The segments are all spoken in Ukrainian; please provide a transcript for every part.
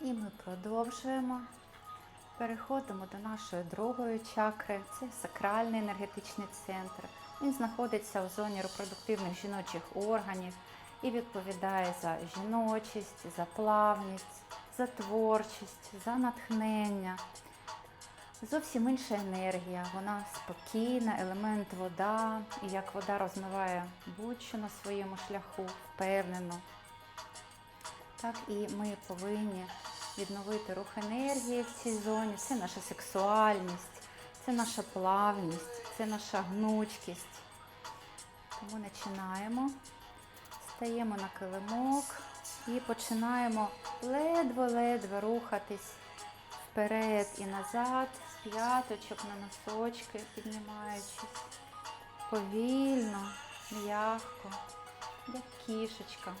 І ми продовжуємо. Переходимо до нашої другої чакри. Це сакральний енергетичний центр. Він знаходиться в зоні репродуктивних жіночих органів і відповідає за жіночість, за плавність, за творчість, за натхнення. Зовсім інша енергія, вона спокійна, елемент вода, і як вода розмиває будь-що на своєму шляху, впевнено. Так і ми повинні відновити рух енергії в цій зоні. Це наша сексуальність, це наша плавність, це наша гнучкість. Тому починаємо, стаємо на килимок і починаємо ледве-ледве рухатись вперед і назад, з п'яточок на носочки, піднімаючись повільно, м'яко, як кішечка.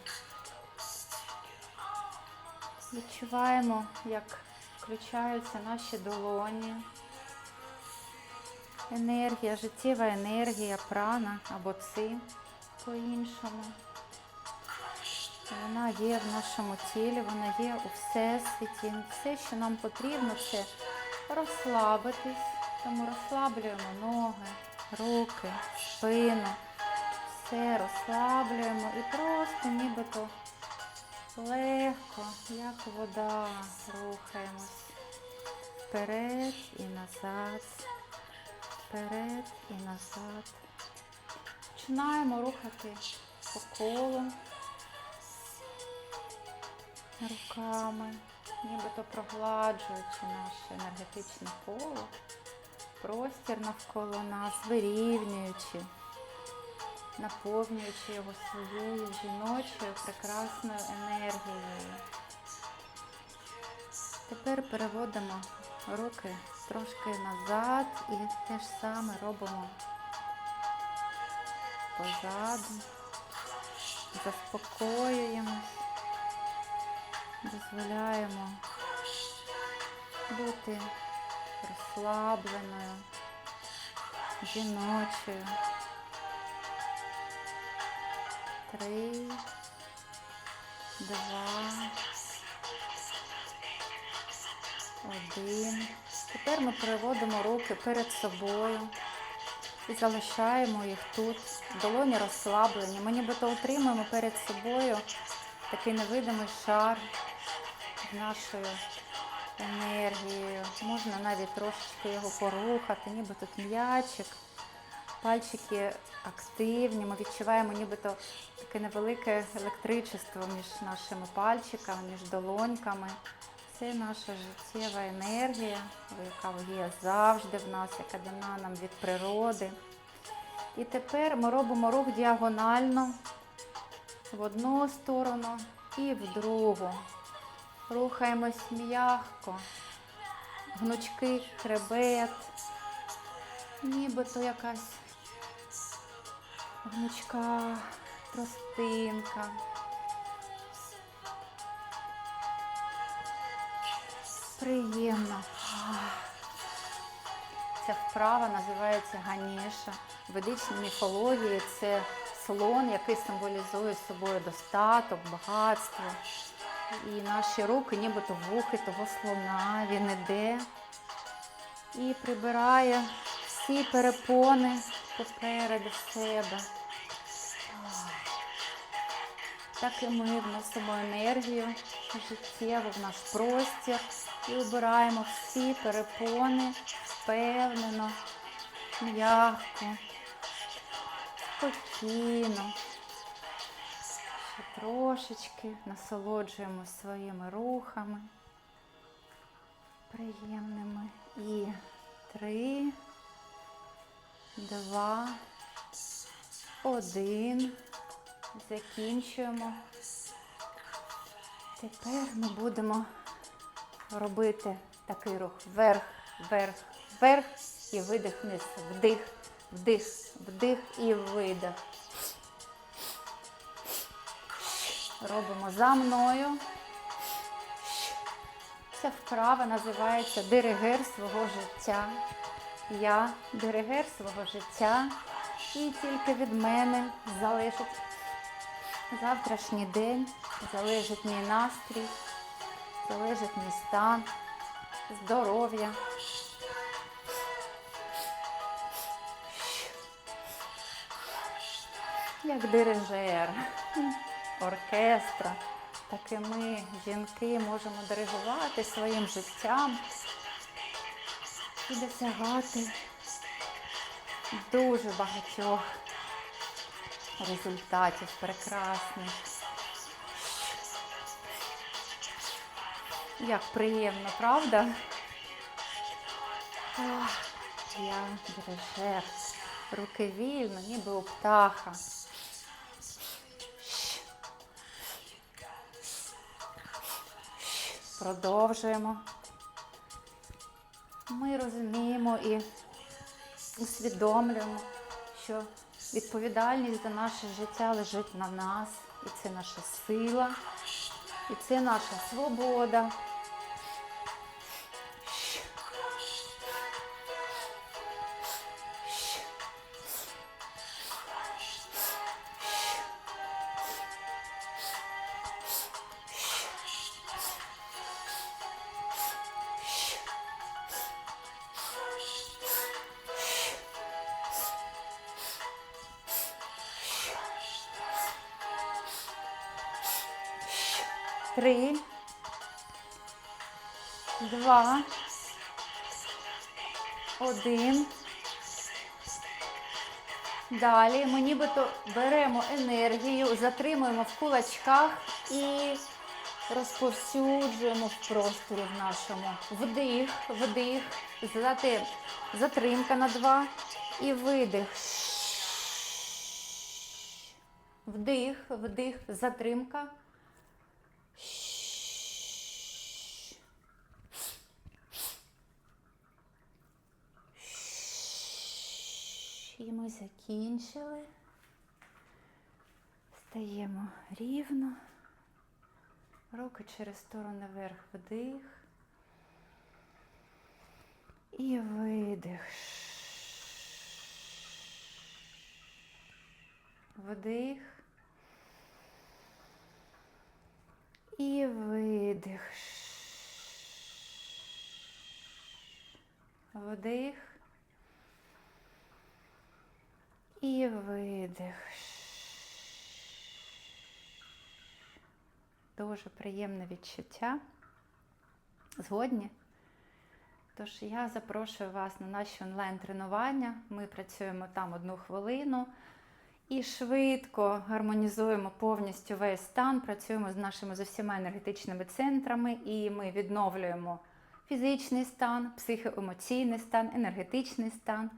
Відчуваємо, як включаються наші долоні. Енергія, життєва енергія, прана або ци по-іншому. Вона є в нашому тілі, вона є у всесвіті. Все, що нам потрібно, це розслабитись, тому розслаблюємо ноги, руки, спину. Все розслаблюємо і просто нібито легко, як вода, рухаємось. Вперед і назад, вперед і назад. Починаємо рухати по колу. Руками, нібито прогладжуючи наше енергетичне коло, простір навколо нас, вирівнюючи наповнюючи його своєю жіночою прекрасною енергією. Тепер переводимо руки трошки назад і те ж саме робимо позаду, заспокоюємось, дозволяємо бути розслабленою, жіночою. Три, два, один. Тепер ми переводимо руки перед собою і залишаємо їх тут. Долоні розслаблені. Ми нібито утримуємо перед собою такий невидимий шар нашою енергією. Можна навіть трошечки його порухати, ніби тут м'ячик. Пальчики активні, ми відчуваємо нібито таке невелике електричество між нашими пальчиками, між долоньками. Це наша життєва енергія, яка є завжди в нас, яка дана нам від природи. І тепер ми робимо рух діагонально в одну сторону і в другу. Рухаємось м'ягко, гнучкий хребет, нібито якась гнучка простинка. Приємно. Ця вправа називається Ганеша. В ведичній міфології це слон, який символізує собою достаток, багатство. І наші руки, нібито вухи того слона, він іде і прибирає всі перепони попереду себе. Так і ми вносимо енергію життєву в наш простір і обираємо всі перепони впевнено, м'яко, спокійно. Ще трошечки насолоджуємося своїми рухами приємними. І три, два, один. Закінчуємо. Тепер ми будемо робити такий рух вверх, вверх, вверх і видих вниз. Вдих, вдих, вдих і видих. Робимо за мною. Ця вправа називається диригер свого життя. Я диригер свого життя. І тільки від мене залежить завтрашній день, залежить мій настрій, залежить мій стан, здоров'я. Як дирижер оркестра, так і ми, жінки, можемо диригувати своїм життям і досягати дуже багатьох результатів прекрасних. Як приємно, правда? Ох, я дирижер. Руки вільно, ніби у птаха. Продовжуємо. Ми розуміємо і усвідомлюємо, що відповідальність за наше життя лежить на нас, і це наша сила, і це наша свобода. Три, два, один. Далі ми нібито беремо енергію, затримуємо в кулачках і розповсюджуємо в просторі в нашому. Вдих, вдих, затримка на два і видих. Вдих, вдих, затримка. І ми закінчили. Стаємо рівно. Руки через сторони вверх вдих. І видих. Вдих. І видих. Вдих. І видих. Дуже приємне відчуття. Згодні? Тож я запрошую вас на наші онлайн-тренування. Ми працюємо там одну хвилину і швидко гармонізуємо повністю весь стан, працюємо з нашими з усіма енергетичними центрами, і ми відновлюємо фізичний стан, психоемоційний стан, енергетичний стан.